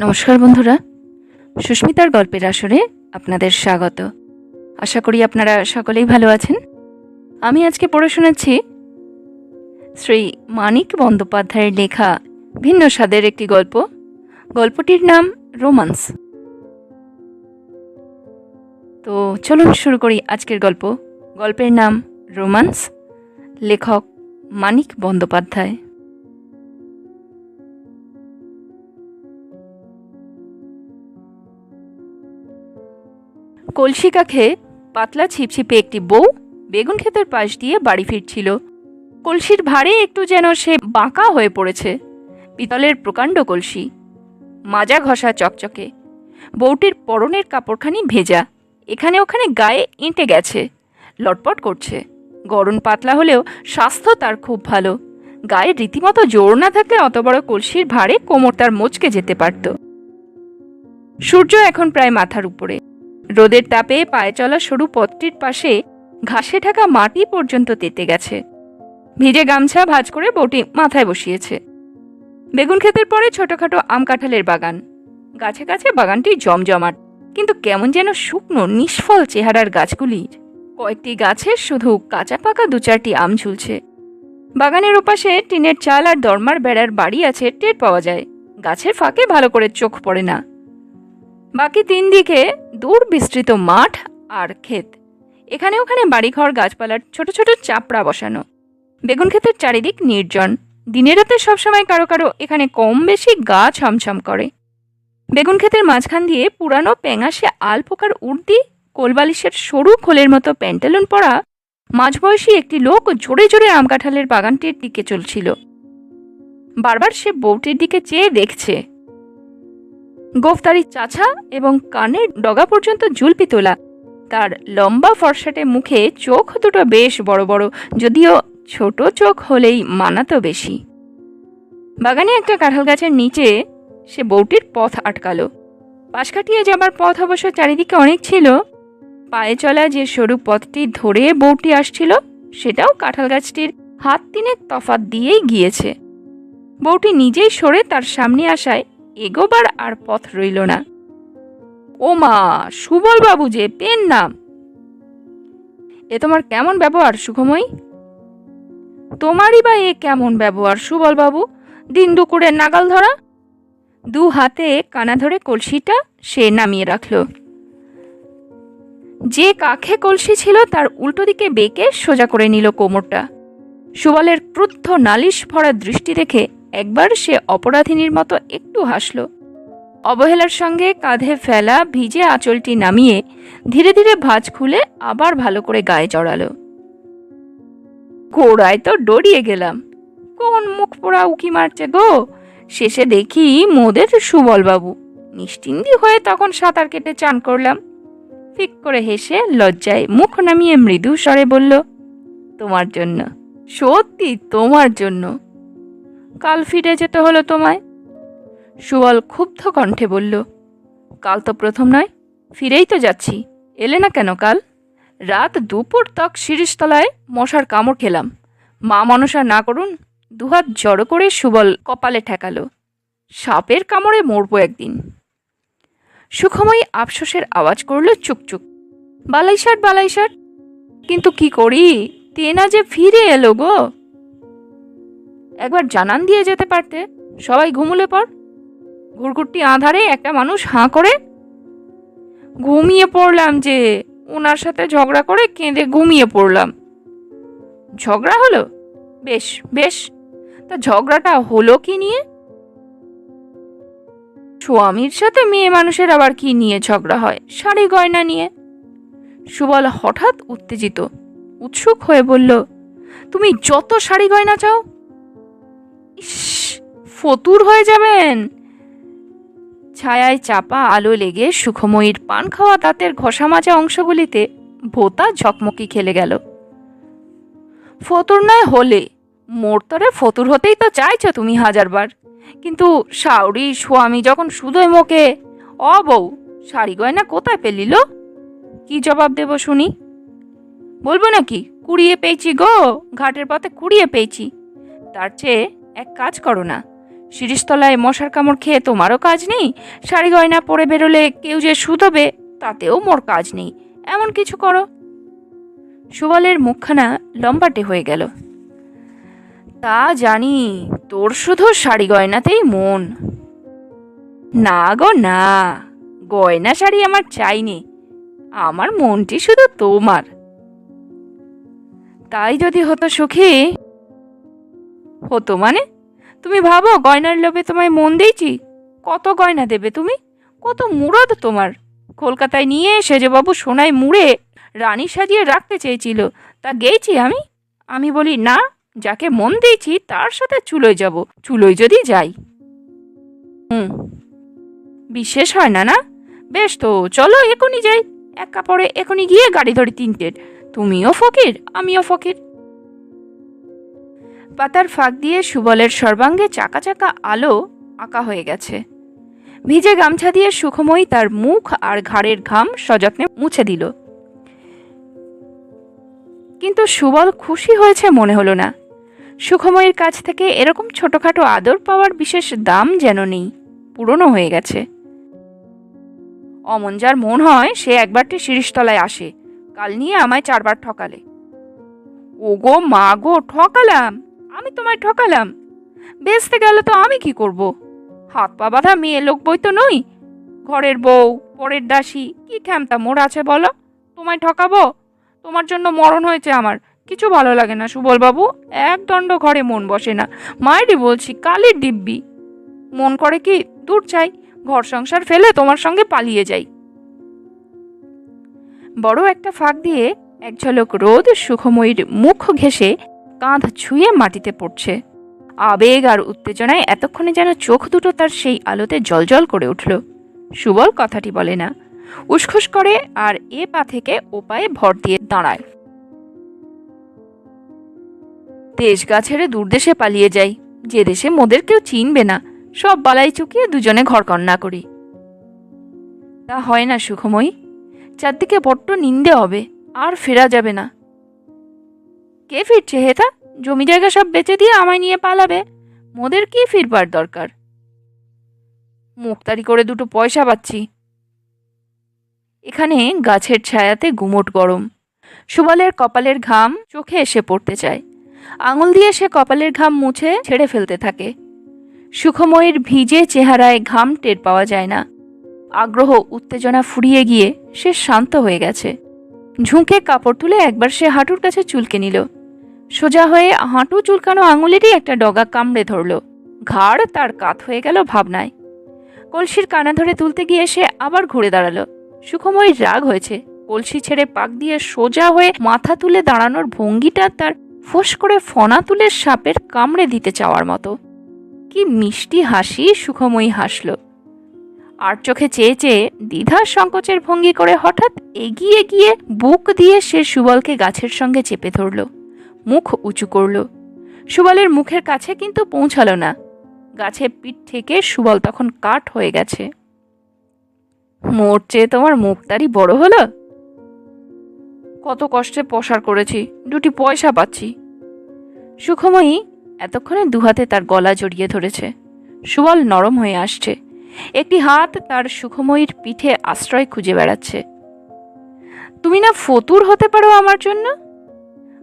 নমস্কার বন্ধুরা। সুস্মিতার গল্পের আসরে আপনাদের স্বাগত। আশা করি আপনারা সকলেই ভালো আছেন। আমি আজকে পড়ে শোনাচ্ছি শ্রী মানিক বন্দ্যোপাধ্যায়ের লেখা ভিন্ন স্বাদের একটি গল্প। গল্পটির নাম রোমান্স। তো চলুন শুরু করি আজকের গল্প। গল্পের নাম রোমান্স। লেখক মানিক বন্দ্যোপাধ্যায়। কলসি কাখে পাতলা ছিপছিপে একটি বউ বেগুন ক্ষেতের পাশ দিয়ে বাড়ি ফিরছিল। কলসির ভারে একটু যেন সে বাঁকা হয়ে পড়েছে। পিতলের প্রকাণ্ড কলসি। মাজা ঘষা চকচকে। বউটির পরনের কাপড়খানি ভেজা। এখানে ওখানে গায়ে এঁটে গেছে। লটপট করছে। গরম পাতলা হলেও স্বাস্থ্য তার খুব ভালো। গায়ে রীতিমতো জোর না থাকলে অত বড় কলসির ভারে কোমর তার মচকে যেতে পারত। সূর্য এখন প্রায় মাথার উপরে। রোদের তাপে পায়ে চলা সরু পথটির পাশে ঘাসে ঢাকা মাটি পর্যন্ত তেতে গেছে। ভিজে গামছা ভাজ করে বউটি মাথায় বসিয়েছে। বেগুন ক্ষেতের পরে ছোটখাটো আম কাঁঠালের বাগান। গাছে গাছে বাগানটি জমজমাট, কিন্তু কেমন যেন শুকনো, নিষ্ফল চেহারার গাছগুলির কয়েকটি গাছে শুধু কাঁচা পাকা দু চারটি আম ঝুলছে। বাগানের ওপাশে টিনের চাল আর দরমার বেড়ার বাড়ি আছে, টের পাওয়া যায়। গাছের ফাঁকে ভালো করে চোখ পড়ে না। বাকি তিন দিকে দূর বিস্তৃত মাঠ আর ক্ষেত। এখানে ওখানে বাড়িঘর, গাছপালার ছোট ছোট চাপড়া বসানো। বেগুন ক্ষেতের চারিদিক নির্জন। দিনের রাতে সবসময় কারও কারও এখানে কম বেশি গা ছমছম করে। বেগুন ক্ষেতের মাঝখান দিয়ে পুরানো প্যাঙাশে আল পোকার উর্দি কোলবালিশের সরু খোলের মতো প্যান্টালুন পরা মাঝবয়সী একটি লোক জোরে জোরে আম কাঁঠালের বাগানটির দিকে চলছিল। বারবার সে বউটির দিকে চেয়ে দেখছে। গোফতারি চাছা এবং কানের ডগা পর্যন্ত জুলপি তোলা। তার লম্বা ফরসাটে মুখে চোখ দুটো বেশ বড় বড়, যদিও ছোট চোখ হলেই মানাতো বেশি। বাগানে একটা কাঁঠাল গাছের নিচে সে বউটির পথ আটকালো। পাশ কাটিয়ে যাবার পথ অবশ্য চারিদিকে অনেক ছিল। পায়ে চলা যে সরু পথটি ধরে বউটি আসছিল, সেটাও কাঁঠাল গাছটির হাত তিনেক তফাত দিয়েই গিয়েছে। বউটি নিজেই সরে তার সামনে আসায় এগোবার আর পথ রইল না। ও মা সুবল বাবু যে, পেন নাম। এ তোমার কেমন ব্যবহার, সুখময়ী? তোমারই বা এ কেমন ব্যবহার, সুবল বাবু? দিন দুপুরে নাগাল ধরা? দু হাতে কানা ধরে কলসিটা সে নামিয়ে রাখল। যে কাখে কলসি ছিল তার উল্টো দিকে বেঁকে সোজা করে নিল কোমরটা। সুবলের ক্রুদ্ধ নালিশ ভরা দৃষ্টি দেখে একবার সে অপরাধিনীর মতো একটু হাসল। অবহেলার সঙ্গে কাঁধে ফেলা ভিজে আঁচলটি নামিয়ে ধীরে ধীরে ভাঁজ খুলে আবার ভালো করে গায়ে জড়ালো। গোড়ায় তো ডরিয়ে গেলাম। কোন মুখ পোড়া উকি মারছে গো? শেষে দেখি মোদের সুবলবাবু। নিশ্চিন্দি হয়ে তখন সাঁতার কেটে চান করলাম। ফিক করে হেসে লজ্জায় মুখ নামিয়ে মৃদু স্বরে বলল, তোমার জন্য, সত্যি তোমার জন্য। কাল ফিরে যেতে হলো তোমায়? সুবল ক্ষুব্ধ কণ্ঠে বলল, কাল তো প্রথম নয়, ফিরেই তো যাচ্ছি। এলে না কেন কাল? রাত দুপুর তক শিরিষতলায় মশার কামড় খেলাম। মা মনসা না করুন, দুহাত জড়ো করে সুবল কপালে ঠেকালো। সাপের কামড়ে মরবো একদিন। সুখময়ী আফসোসের আওয়াজ করল চুকচুক বালাইশাট বালাইশাট কিন্তু কি করি? তেনা যে ফিরে এলো গো। একবার জানান দিয়ে যেতে পারতে। সবাই ঘুমুলে পর ঘুরঘুরটি আধারে একটা মানুষ হাঁ করে। ঘুমিয়ে পড়লাম যে ওনার সাথে ঝগড়া করে কেঁদে ঘুমিয়ে পড়লাম। ঝগড়া হলো? বেশ বেশ। তা ঝগড়াটা হলো কি নিয়ে? স্বামীর সাথে মেয়ে মানুষের আবার কি নিয়ে ঝগড়া হয়? শাড়ি গয়না নিয়ে। সুবল হঠাৎ উত্তেজিত, উৎসুক হয়ে বলল, তুমি যত শাড়ি গয়না চাও ফতুর হয়ে যাবেন। ছায়ায় চাপা আলো লেগে সুখময়ীর পান খাওয়া দাঁতের ঘষা মাজা অংশগুলিতে ভোতা ঝকমকি খেলে গেল। ফতুর নয় হলে, মোরতরে ফতুর হতেই তো চাইছো তুমি হাজারবার। কিন্তু শাওরি স্বামী যখন শুধোই মোকে, অ বউ, শাড়ি গয়না কোথায় পেলিল কি জবাব দেব শুনি? বলব নাকি, কুড়িয়ে পেয়েছি গো, ঘাটের পথে কুড়িয়ে পেয়েছি। তার চেয়ে এক কাজ করো না। শিরিষতলায় মশার কামড় খেয়ে তোমারও কাজ নেই। শাড়ি গয়না পরে বেরোলে কেউ যে শুধবে তাতেও মোর কাজ নেই। এমন কিছু করো। সুবলের মুখখানা লম্বাটে হয়ে গেল। তা জানি, তোর শুধু শাড়ি গয়নাতেই মন। না গো, না। গয়না শাড়ি আমার চাইনি। আমার মনটি শুধু তোমার। তাই যদি হতো সুখী হতো মানে? তুমি ভাবো, গয়নার লোভে তোমায় মন দিয়েছি? কত গয়না দেবে তুমি? কত মুরদ তোমার? কলকাতায় নিয়ে এসে যে বাবু সোনায় মুড়ে রানী সাজিয়ে রাখতে চেয়েছিল, তা গেইছি আমি? আমি বলি, না, যাকে মন দিয়েছি, তার সাথে চুলোয় যাব, চুলোয় যদি যাই। হুম। বিশেষ হয় না না? বেশ তো, চলো এখনই যাই। এক কাপড়ে এখনই গিয়ে গাড়ি ধরি তিনটের। তুমিও ফকির, আমিও ফকির। পাতার ফাঁক দিয়ে সুবলের সর্বাঙ্গে চাকা চাকা আলো আঁকা হয়ে গেছে। ভিজে গামছা দিয়ে সুখময়ী তার মুখ আর ঘাড়ের ঘাম সযত্নে মুছে দিল। কিন্তু সুবল খুশি হয়েছে মনে হলো না। সুখময়ীর কাছ থেকে এরকম ছোটখাটো আদর পাওয়ার বিশেষ দাম যেন নেই, পুরনো হয়ে গেছে। অমন যার মন হয়, সে একবারটি শিরিষতলায় আসে। কাল নিয়ে আমায় চারবার ঠকালে। ও গো মা গো, ঠকালাম! আমি তোমায় ঠকালাম। বেচতে গেলে তো আমি কি করব? হাত পা বাঁধা মেয়ে লোক বই তো নই। ঘরের বউ, পরের দাসী, কি খ্যামতা মোর আছে বলো? তোমায় ঠকাবো? তোমার জন্য মরণ হয়েছে আমার। কিছু ভালো লাগে না সুবল বাবু। এক দণ্ড ঘরে মন বসে না। মায়েরই বলছি, কালের ডিব্বি মন করে কি দূর চাই? ঘর সংসার ফেলে তোমার সঙ্গে পালিয়ে যাই। বড় একটা ফাঁক দিয়ে এক ঝলক রোদ সুখময়ীর মুখ ঘেঁষে কাঁধ ছুঁয়ে মাটিতে পড়ছে। আবেগ আর উত্তেজনায় এতক্ষণে যেন চোখ দুটো তার সেই আলোতে জলজল করে উঠল। সুবল কথাটি বলে না। উসখুস করে আর এ পা থেকে ও পায়ে ভর দিয়ে দাঁড়ায়। দেশ গা ছেড়ে দূরদেশে পালিয়ে যাই। যে দেশে মোদের কেউ চিনবে না। সব বালাই চুকিয়ে দুজনে ঘরকন্যা করি। তা হয় না, সুখময়ী। চারদিকে বড্ড নিন্দে হবে। আর ফেরা যাবে না। কে ফিরছে হেতা? জমি জায়গা সব বেচে দিয়ে আমায় নিয়ে পালাবে। মোদের কি ফিরবার দরকার? মুখতারি করে দুটো পয়সা পাচ্ছি। এখানে গাছের ছায়াতে গুমোট গরম। সুবলের কপালের ঘাম চোখে এসে পড়তে চায়। আঙুল দিয়ে সে কপালের ঘাম মুছে ছেড়ে ফেলতে থাকে। সুখময়ীর ভিজে চেহারায় ঘাম টের পাওয়া যায় না। আগ্রহ, উত্তেজনা ফুরিয়ে গিয়ে সে শান্ত হয়ে গেছে। ঝুঁকে কাপড় তুলে একবার সে হাঁটুর কাছে চুলকে নিল। সোজা হয়ে হাঁটু চুলকানো আঙুলেরই একটা ডগা কামড়ে ধরল। ঘাড় তার কাত হয়ে গেল ভাবনায়। কলসির কানা ধরে তুলতে গিয়ে সে আবার ঘুরে দাঁড়াল। সুখময়ীর রাগ হয়েছে। কলসি ছেড়ে পাক দিয়ে সোজা হয়ে মাথা তুলে দাঁড়ানোর ভঙ্গিটা তার ফোঁস করে ফনা তুলে সাপের কামড়ে দিতে চাওয়ার মতো। কি মিষ্টি হাসি সুখময়ী হাসল। আর চোখে চেয়ে চেয়ে দ্বিধার সংকোচের ভঙ্গি করে হঠাৎ এগিয়ে গিয়ে বুক দিয়ে সে সুবলকে গাছের সঙ্গে চেপে ধরল। মুখ উঁচু করল। সুবলের মুখের কাছে কিন্তু পৌঁছালো না। গাছের পিঠ থেকে সুবল তখন কাঠ হয়ে গেছে। মোর চেয়ে তোমার মুখতারি বড় হলো? কত কষ্টে পসার করেছি, দুটি পয়সা পাচ্ছি। সুখময়ী এতক্ষণে দুহাতে তার গলা জড়িয়ে ধরেছে। সুবল নরম হয়ে আসছে। একটি হাত তার সুখময়ীর পিঠে আশ্রয় খুঁজে বেড়াচ্ছে। তুমি না ফতুর হতে পারো আমার জন্য?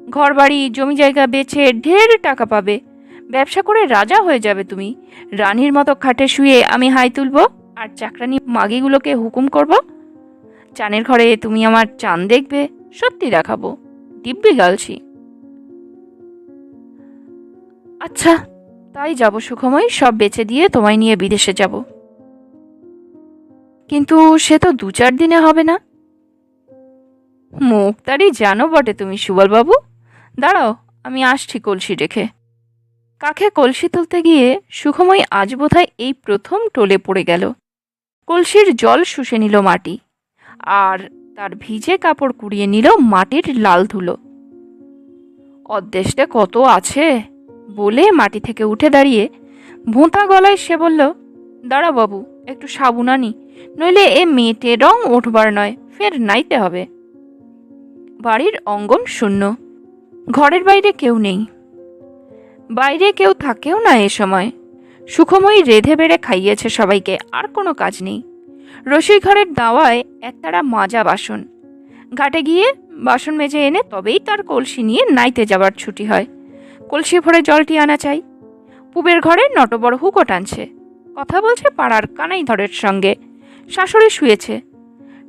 ঘরবাড়ি, জমি জায়গা বেচে ঢের টাকা পাবে। ব্যবসা করে রাজা হয়ে যাবে তুমি। রানীর মতো খাটে শুয়ে আমি হাই তুলবো আর চাকরানি মাগিগুলোকে হুকুম করব। চানের ঘরে তুমি আমার চান দেখবে, সত্যি দেখাবো। দিব্যি গালছি। আচ্ছা তাই যাব সুখময়, সব বেচে দিয়ে তোমায় নিয়ে বিদেশে যাব। কিন্তু সে তো দু চার দিনে হবে না। মুখতারি জানো বটে তুমি সুবলবাবু। দাঁড়াও, আমি আসছি কলসি রেখে কাকে কলসি তুলতে গিয়ে সুখময় আজ বোধহয় এই প্রথম টোলে পড়ে গেল। কলসির জল শুষে নিল মাটি, আর তার ভিজে কাপড় কুড়িয়ে নিল মাটির লাল ধুলো। অদ্দেশটা কত আছে? বলে মাটি থেকে উঠে দাঁড়িয়ে ভোঁতা গলায় সে বলল, দাঁড়া বাবু, একটু সাবুন আনি, নইলে এ মেটে রং উঠবার নয়, ফের নাইতে হবে। বাড়ির অঙ্গন শূন্য। ঘরের বাইরে কেউ নেই। বাইরে কেউ থাকেও না এ সময়। সুখময়ী রেধে বেড়ে খাইয়েছে সবাইকে, আর কোনো কাজ নেই। রসুই ঘরের দাওয়ায় একতারা মাজা বাসন। ঘাটে গিয়ে বাসন মেজে এনে তবেই তার কলসি নিয়ে নাইতে যাবার ছুটি হয়। কলসি ভরে জলটি আনা চাই। পুবের ঘরে নটবর হুকো টানছে। কথা বলছে পাড়ার কানাই ধরের সঙ্গে। শাশুড়ি শুয়েছে।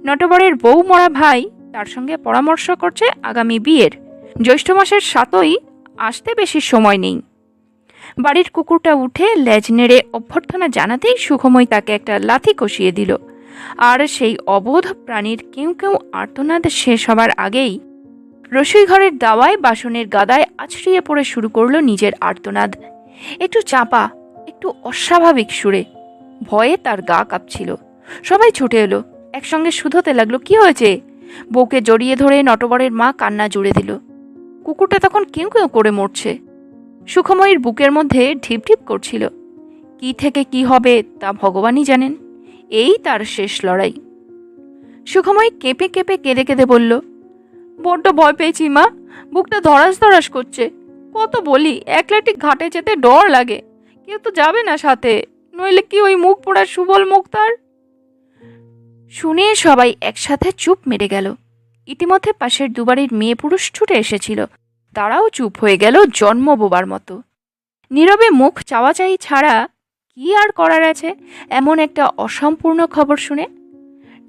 নটবরের বউ মরা ভাই তার সঙ্গে পরামর্শ করছে আগামী বিয়ের। জ্যৈষ্ঠ মাসের সাতই আসতে বেশি সময় নেই। বাড়ির কুকুরটা উঠে লেজ নেড়ে অভ্যর্থনা জানাতেই সুখময় তাকে একটা লাথি কষিয়ে দিল। আর সেই অবোধ প্রাণীর কেউ কেউ আর্তনাদ শেষ হবার আগেই রসুই ঘরের দাওয়ায় বাসনের গাদায় আছড়িয়ে পড়ে শুরু করল নিজের আর্তনাদ। একটু চাপা, একটু অস্বাভাবিক সুরে। ভয়ে তার গা কাঁপছিল। সবাই ছুটে এলো। একসঙ্গে শুধোতে লাগল, কি হয়েছে? বউকে জড়িয়ে ধরে নটবরের মা কান্না জুড়ে দিল। কুকুরটা তখন কেউ কেউ করে মরছে। সুখময়ীর বুকের মধ্যে ঢিপ ঢিপ করছিল। কি থেকে কি হবে তা ভগবানই জানেন। এই তার শেষ লড়াই। সুখময়ী কেঁপে কেঁপে কেঁদে কেঁদে বলল, বড্ড ভয় পেয়েছি, মা। বুকটা ধরাস ধরাস করছে। কত বলি একলাটি ঘাটে যেতে ডর লাগে। কেউ তো যাবে না সাথে, নইলে কি ওই মুখ পোড়ার সুবল মুখ তার শুনে সবাই একসাথে চুপ মেরে গেল। ইতিমধ্যে পাশের দুবারের মেয়ে পুরুষ ছুটে এসেছিল। তারাও চুপ হয়ে গেল জন্ম বোবার মতো। নীরবে মুখ চাওয়াচাই ছাড়া কি আর করার আছে? এমন একটা অসম্পূর্ণ খবর শুনে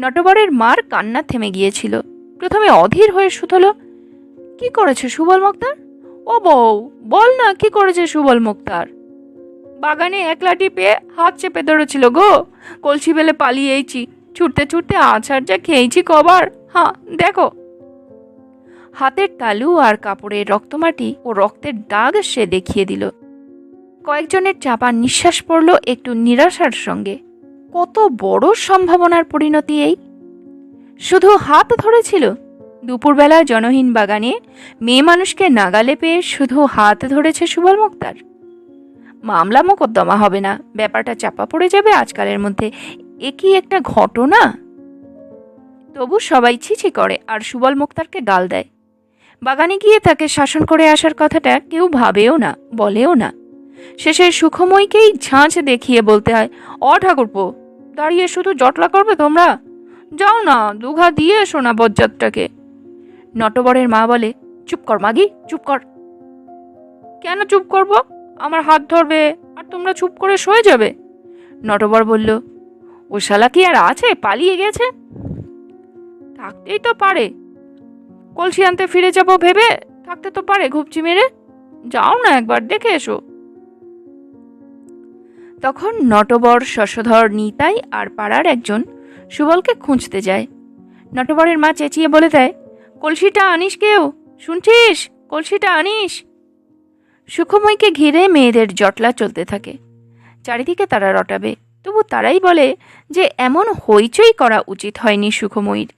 নটবরের মার কান্না থেমে গিয়েছিল। প্রথমে অধীর হয়ে শুধল কি করেছে সুবল মুক্তার? ও বউ, বল না কি করেছে সুবল মুক্তার? বাগানে একলাটি পেয়ে হাত চেপে ধরেছিল গো। কলসি বেলে পালিয়েছি। ছুটতে ছুটতে আছাড় যা খেয়েছি কবার হ্যাঁ দেখো। হাতের তালু আর কাপড়ের রক্তমাটি ও রক্তের দাগ সে দেখিয়ে দিল। কয়েকজনের চাপা নিঃশ্বাস পড়ল একটু নিরাশার সঙ্গে। কত বড় সম্ভাবনার পরিণতি এই। শুধু হাত ধরেছিল। দুপুরবেলা জনহীন বাগানে মেয়ে মানুষকে নাগালে পেয়ে শুধু হাত ধরেছে সুবল মুক্তার। মামলা মোকদ্দমা হবে না, ব্যাপারটা চাপা পড়ে যাবে আজকালের মধ্যে। এ কি একটা ঘটনা? তবু সবাই ছিছি করে, আর সুবল মুক্তারকে গাল দেয়। বাগানে গিয়ে তাকে শাসন করে আসার কথাটা কেউ ভাবেও না, বলেও না। শেষে সুখময়ীকেই ঝাঁঝ দেখিয়ে বলতে হয়, অ ঠাকুরপো, দাঁড়িয়ে শুধু জটলা করবে তোমরা? যাও না, দুঘা দিয়ে এসো না বজ্জাতটাকে। নটবরের মা বলে, চুপ কর মাগি, চুপ কর। কেন চুপ করব? আমার হাত ধরবে, আর তোমরা চুপ করে সয়ে যাবে? নটবর বলল, ও শালা কি আর আছে? পালিয়ে গেছে? থাকতেই তো পারে। কলসি আনতে ফিরে যাব ভেবে থাকতে তো পারে ঘুপচি মেরে। যাও না একবার, দেখে এসো। তখন নটবর, শশধর, নিতাই আর পাড়ার একজন সুবলকে খুঁজতে যায়। নটবরের মা চেঁচিয়ে বলে দেয়, কলসিটা আনিস কেউ? শুনছিস? কলসিটা আনিস? সুখময়কে ঘিরে মেয়েদের জটলা চলতে থাকে। চারিদিকে তারা রটাবে। তবু তারাই বলে যে, এমন হইচই করা উচিত হয়নি সুখময়ীর।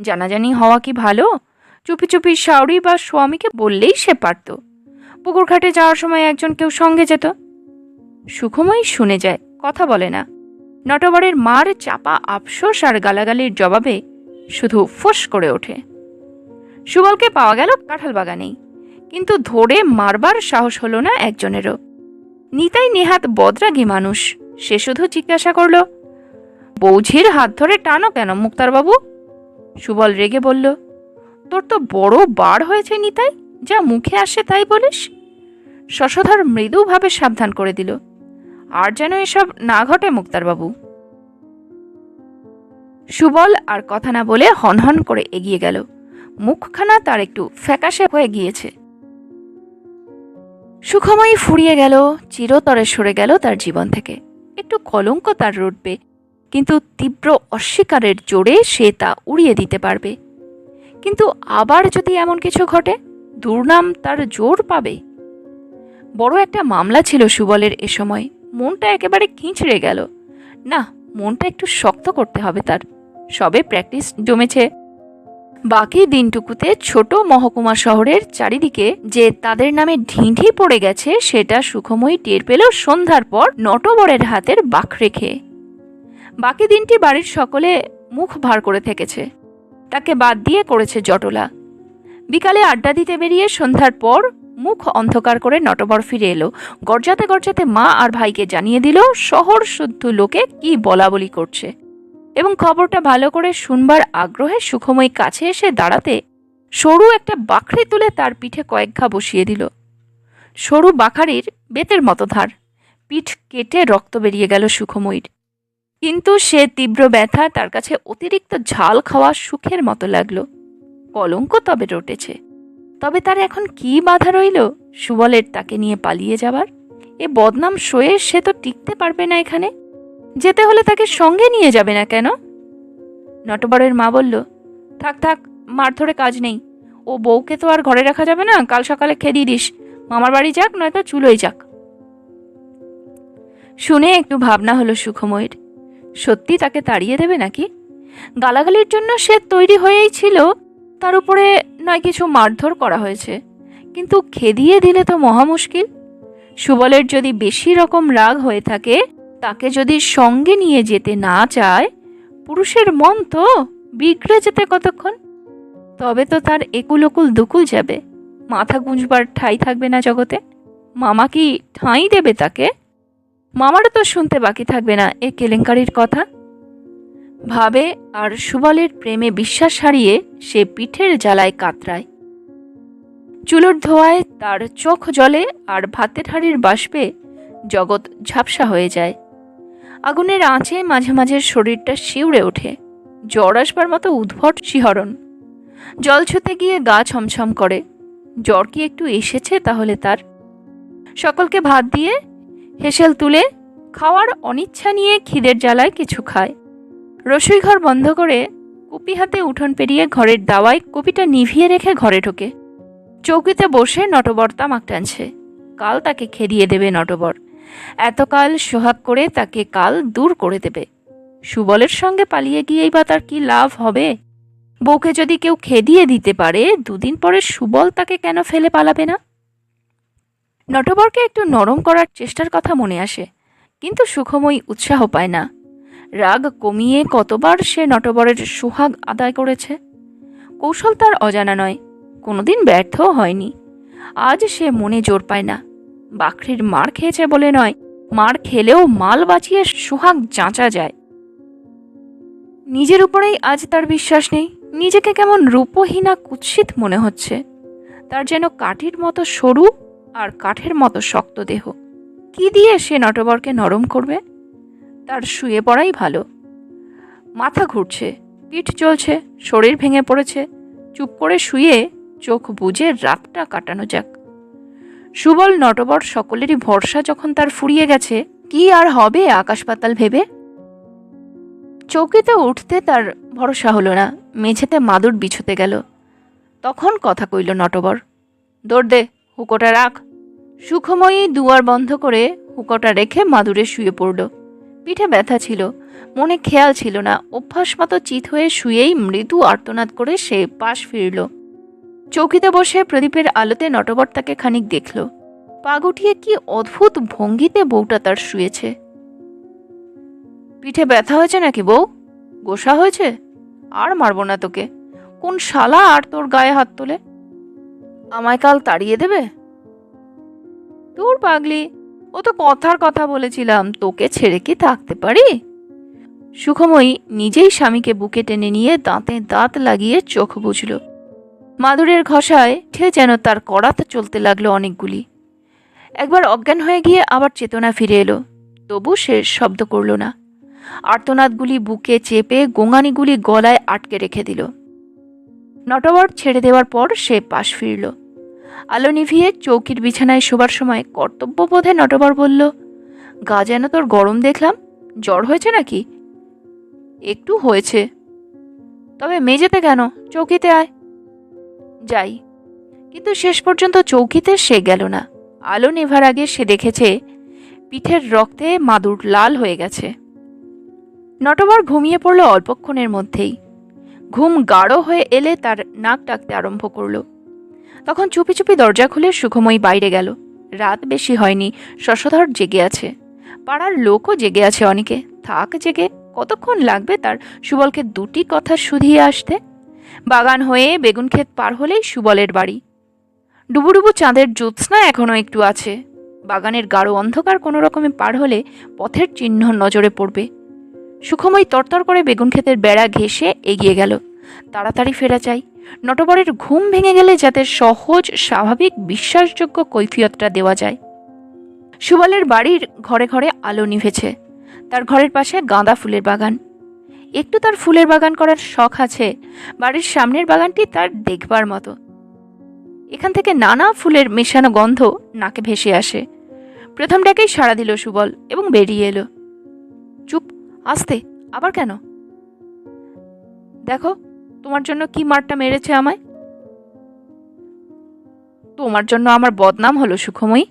জানাজানি হওয়া কি ভালো? চুপি চুপি শাওরি বা স্বামীকে বললেই সে পারত। পুকুর ঘাটে যাওয়ার সময় একজন কেউ সঙ্গে যেত। সুখময়ী শুনে যায়, কথা বলে না। নটবরের মার চাপা আফসোস আর গালাগালির জবাবে শুধু ফোঁস করে ওঠে। সুবলকে পাওয়া গেল কাঁঠাল বাগানেই। কিন্তু ধরে মারবার সাহস হলো না একজনেরও। নিতাই নেহাত বদরাগী মানুষ, সে শুধু জিজ্ঞাসা করল, বৌঝির হাত ধরে টানো কেন, মুক্তারবাবু? সুবল রেগে বলল, তোর তো বড় বার হয়েছে নিতাই, যা মুখে আসে তাই বলিস? শশধর মৃদুভাবে সাবধান করে দিল, আর যেন এসব না ঘটে মুক্তারবাবু। সুবল আর কথা না বলে হনহন করে এগিয়ে গেল, মুখখানা তার একটু ফ্যাকাশে হয়ে গিয়েছে। সুখময়ী ফুরিয়ে গেল, চিরতরে সরে গেল তার জীবন থেকে, একটু কলঙ্ক তার রুটবে কিন্তু তীব্র অস্বীকারের জোরে সে তা উড়িয়ে দিতে পারবে। কিন্তু আবার যদি এমন কিছু ঘটে, দুর্নাম তার জোর পাবে। বড় একটা মামলা ছিল সুবলের এ সময়। মনটা একেবারে খিঁচড়ে গেল। না, মনটা একটু শক্ত করতে হবে তার। সবে প্র্যাকটিস জমেছে। বাকি দিনটুকুতে ছোট মহকুমা শহরের চারিদিকে যে তাদের নামে ঢিঁঢি পড়ে গেছে, সেটা সুখময়ী টের পেল সন্ধ্যার পর নটবরের হাতের বাক রেখে। বাকি দিনটি বাড়ির সকলে মুখ ভার করে থেকেছে। তাকে বাদ দিয়ে করেছে জটলা। বিকালে আড্ডা দিতে বেরিয়ে সন্ধ্যার পর মুখ অন্ধকার করে নটবর ফিরে এলো। গরজাতে গরজাতে মা আর ভাইকে জানিয়ে দিল, শহর শুদ্ধ লোকে কি বলা বলি করছে? এবং খবরটা ভালো করে শুনবার আগ্রহে সুখময়ী কাছে এসে দাঁড়াতে সরু একটা বাখরি তুলে তার পিঠে কয়েক ঘা বসিয়ে দিল। সরু বাখারির বেতের মতো ধার। পিঠ কেটে রক্ত বেরিয়ে গেল সুখময়ীর। কিন্তু সে তীব্র ব্যথা তার কাছে অতিরিক্ত ঝাল খাওয়া সুখের মতো লাগল। কলঙ্ক তবে রটেছে। তবে তার এখন কি বাধা রইল? সুবলের তাকে নিয়ে পালিয়ে যাবার? এ বদনাম সয়ে সে তো টিকতে পারবে না এখানে। যেতে হলে তাকে সঙ্গে নিয়ে যাবে না কেন? নটবরের মা বলল, থাক থাক, মার ধরে কাজ নেই। ও বউকে তো আর ঘরে রাখা যাবে না। কাল সকালে খেদিয়ে দিস। মামার বাড়ি যাক, নয়তো চুলোই যাক। শুনে একটু ভাবনা হলো সুখময়ীর। সত্যি তাকে তাড়িয়ে দেবে নাকি? গালাগালির জন্য সে তৈরি হয়েই ছিল, তার উপরে নয় কিছু মারধর করা হয়েছে। কিন্তু খেদিয়ে দিলে তো মহা মুশকিল। সুবলের যদি বেশি রকম রাগ হয়ে থাকে, তাকে যদি সঙ্গে নিয়ে যেতে না চায়, পুরুষের মন তো বিগড়ে যেতে কতক্ষণ? তবে তো তার একুল ওকুল দুকুল যাবে। মাথা গুঁজবার ঠাঁই থাকবে না জগতে। মামা কি ঠাঁই দেবে তাকে? মামারও তো শুনতে বাকি থাকবে না এ কেলেঙ্কারির কথা। ভাবে আর সুবলের প্রেমে বিশ্বাস হারিয়ে সে পিঠের জ্বালায় কাতরায়। চুলোর ধোয়ায় তার চোখ জলে আর ভাতের হাড়ির বাষ্পে জগৎ ঝাপসা হয়ে যায়। আগুনের আঁচে মাঝে মাঝে শরীরটা শিউড়ে ওঠে। জ্বর আসবার মতো উদ্ভট শিহরণ। জল ছুতে গিয়ে গা ছমছম করে। জ্বর কি একটু এসেছে তাহলে তার? সকলকে ভাত দিয়ে হেসেল তুলে খাওয়ার অনিচ্ছা নিয়ে খিদের জ্বালায় কিছু খায়। রসুই ঘর বন্ধ করে কুপি হাতে উঠোন পেরিয়ে ঘরের দাওয়ায় কুপিটা নিভিয়ে রেখে ঘরে ঢোকে। চৌকিতে বসে নটবর তামাক টানছে কাল তাকে খেদিয়ে দেবে নটবর। এতকাল সোহাগ করে তাকে কাল দূর করে দেবে। সুবলের সঙ্গে পালিয়ে গিয়েই বা তার কি লাভ হবে? বউকে যদি কেউ খেদিয়ে দিতে পারে, দুদিন পরে সুবল তাকে কেন ফেলে পালাবে না? নটবরকে একটু নরম করার চেষ্টার কথা মনে আসে, কিন্তু সুখময়ী উৎসাহ পায় না। রাগ কমিয়ে কতবার সে নটবরের সুহাগ আদায় করেছে? কৌশল তার অজানা নয়, কোনোদিন ব্যর্থও হয়নি। আজ সে মনে জোর পায় না বাখরির মার খেয়েছে বলে নয়, মার খেলেও মাল বাঁচিয়ে সুহাগ যাঁচা যায়। নিজের উপরেই আজ তার বিশ্বাস নেই, নিজেকে কেমন রূপহীনা কুৎসিত মনে হচ্ছে। তার যেন কাঠির মতো সরু আর কাঠের মতো শক্ত দেহ। কি দিয়ে সে নটবরকে নরম করবে? তার শুয়ে পড়াই ভালো। মাথা ঘুরছে, পিঠ চলছে শরীর ভেঙে পড়েছে। চুপ করে শুয়ে চোখ বুজে রাতটা কাটানো যাক। সুবল নটবর সকলেরই ভরসা যখন তার ফুরিয়ে গেছে, কি আর হবে আকাশ পাতাল ভেবে? চৌকিতে উঠতে তার ভরসা হলো না, মেঝেতে মাদুর বিছোতে গেল। তখন কথা কইল নটবর, দৌড় দে, হুকোটা রাখ। সুখময়ী দুয়ার বন্ধ করে হুকোটা রেখে মাদুরে শুয়ে পড়ল। পিঠে ব্যথা ছিল, মনে খেয়াল ছিল না, অভ্যাস মতো চিত হয়ে শুয়েই মৃদু আর্তনাদ করে সে পাশ ফিরল। চৌকিতে বসে প্রদীপের আলোতে নটবর তাকে খানিক দেখল। পা গুটিয়ে কি অদ্ভুত ভঙ্গিতে বউটা তার শুয়েছে। পিঠে ব্যথা হয়েছে নাকি বউ? গোসা হয়েছে? আর মারবো না তোকে। কোন শালা আর তোর গায়ে হাত তোলে? আমায় কাল তাড়িয়ে দেবে? তোর পাগলি, ও তো কথার কথা বলেছিলাম, তোকে ছেড়ে কি থাকতে পারি? সুখময়ী নিজেই স্বামীকে বুকে টেনে নিয়ে দাঁতে দাঁত লাগিয়ে চোখ বুঝল মাদুরের ঘষায় ঠে যেন তার কড়াতে চলতে লাগল অনেকগুলি। একবার অজ্ঞান হয়ে গিয়ে আবার চেতনা ফিরে এলো। তবু সে শব্দ করল না। আর্তনাদগুলি বুকে চেপে গোঙানিগুলি গলায় আটকে রেখে দিল। নটবর ছেড়ে দেওয়ার পর সে পাশ ফিরল। আলো নিভিয়ে চৌকির বিছানায় শোবার সময় কর্তব্যবোধে নটবর বলল, গা যেন তোর গরম দেখলাম, জ্বর হয়েছে নাকি? একটু হয়েছে। তবে মেঝেতে কেন? চৌকিতে আয়। যাই। কিন্তু শেষ পর্যন্ত চৌকিতে সে গেল না। আলো নেভার আগে সে দেখেছে, পিঠের রক্তে মাদুর লাল হয়ে গেছে। নটবর ঘুমিয়ে পড়ল অল্পক্ষণের মধ্যেই। ঘুম গাঢ় হয়ে এলে তার নাক ডাকতে আরম্ভ করল। তখন চুপি চুপি দরজা খুলে সুখময়ী বাইরে গেল। রাত বেশি হয়নি, শশধর জেগে আছে। পাড়ার লোকও জেগে আছে অনেকে। থাক জেগে, কতক্ষণ লাগবে তার সুবলকে দুটি কথা শুধিয়ে আসতে? বাগান হয়ে বেগুন ক্ষেত পার হলেই সুবলের বাড়ি। ডুবুডুবু চাঁদের জ্যোৎস্না এখনও একটু আছে। বাগানের গাঢ় অন্ধকার কোনো রকমে পার হলে পথের চিহ্ন নজরে পড়বে। সুখময় তরতর করে বেগুন ক্ষেতের বেড়া ঘেঁষে এগিয়ে গেল। তাড়াতাড়ি ফেরা চাই নটবরের ঘুম ভেঙে গেলে যাতে সহজ, স্বাভাবিক, বিশ্বাসযোগ্য কৈফিয়তটা দেওয়া যায়। সুবলের বাড়ির ঘরে ঘরে আলো নিভেছে। তার ঘরের পাশে গাঁদা ফুলের বাগান। একটু তার ফুলের বাগান করার শখ আছে। বাড়ির সামনের বাগানটি তার দেখবার মতো। এখান থেকে নানা ফুলের মেশানো গন্ধ নাকে ভেসে আসে। প্রথম প্রথমটাকেই সাড়া দিল সুবল এবং বেরিয়ে এলো। চুপ, আসতে, আবার কেন? দেখো তোমার জন্য কি মারটা মেরেছে আমায়? তোমার জন্য আমার বদনাম হলো, সুখময়ী।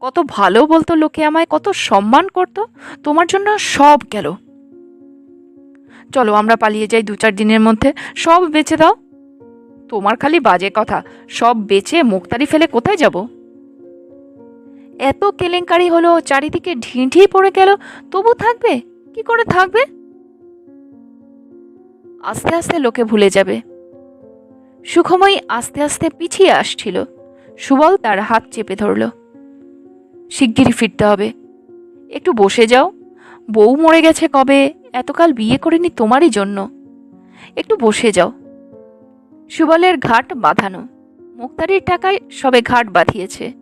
কত ভালো বলতো লোকে আমায়, কত সম্মান করতো, তোমার জন্য সব গেল। চলো আমরা পালিয়ে যাই দু চার দিনের মধ্যে, সব বেচে দাও। তোমার খালি বাজে কথা, সব বেচে মুক্তারি ফেলে কোথায় যাব? এত কেলেঙ্কারি হলো, চারিদিকে ঢিঁঢি পড়ে গেল, তবু থাকবে? কি করে থাকবে? আস্তে আস্তে লোকে ভুলে যাবে। সুখময়ী আস্তে আস্তে পিছিয়ে আসছিল। সুবল তার হাত চেপে ধরল। শিগগিরই ফিরতে হবে। একটু বসে যাও। বউ মরে গেছে কবে? এতকাল বিয়ে করিনি তোমারই জন্য। একটু বসে যাও। সুবলের ঘাট বাঁধানো। মুক্তারির টাকায় সবে ঘাট বাঁধিয়েছে।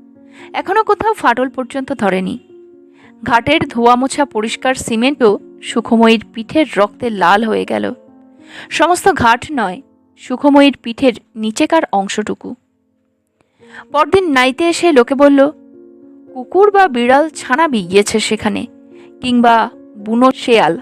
এখনও কোথাও ফাটল পর্যন্ত ধরেনি। ঘাটের ধোয়া মোছা পরিষ্কার সিমেন্টও সুখময়ীর পিঠের রক্তে লাল হয়ে গেল। সমস্ত ঘাট নয়, সুখময়ীর পিঠের নিচেকার অংশটুকু। পরদিন নাইতে এসে লোকে বলল, কুকুর বা বিড়াল ছানা বিগিয়েছে সেখানে, কিংবা বুনো শেয়াল।